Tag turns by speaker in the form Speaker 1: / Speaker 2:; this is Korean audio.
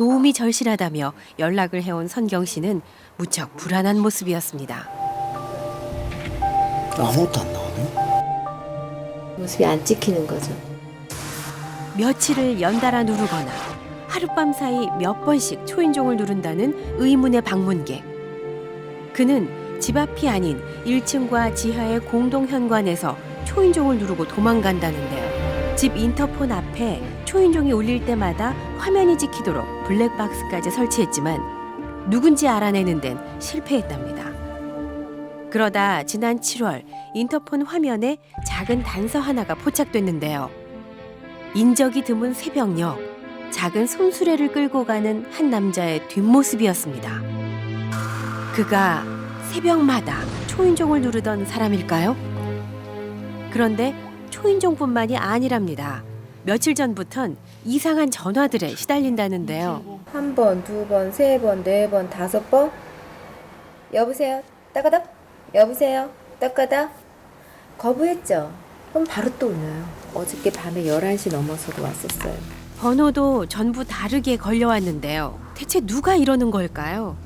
Speaker 1: 도움이 절실하다며 연락을 해온 선경 씨는 무척 불안한 모습이었습니다.
Speaker 2: 아무것도 안 나오네.
Speaker 3: 모습이 안 찍히는 거죠.
Speaker 1: 며칠을 연달아 누르거나 하룻밤 사이 몇 번씩 초인종을 누른다는 의문의 방문객. 그는 집 앞이 아닌 1층과 지하의 공동 현관에서 초인종을 누르고 도망간다는데요. 집 인터폰 앞에 초인종이 울릴 때마다 화면이 찍히도록 블랙박스까지 설치했지만 누군지 알아내는 데는 실패했답니다. 그러다 지난 7월 인터폰 화면에 작은 단서 하나가 포착됐는데요. 인적이 드문 새벽녘 작은 손수레를 끌고 가는 한 남자의 뒷모습이었습니다. 그가 새벽마다 초인종을 누르던 사람일까요? 그런데 초인종뿐만이 아니랍니다. 며칠 전부턴 이상한 전화들에 시달린다는데요.
Speaker 3: 한 번, 두 번, 세 번, 네 번, 다섯 번. 여보세요? 따가닥? 여보세요? 따가닥? 거부했죠. 그럼 바로 또 울려요. 어저께 밤에 11시 넘어서도 왔었어요.
Speaker 1: 번호도 전부 다르게 걸려왔는데요. 대체 누가 이러는 걸까요?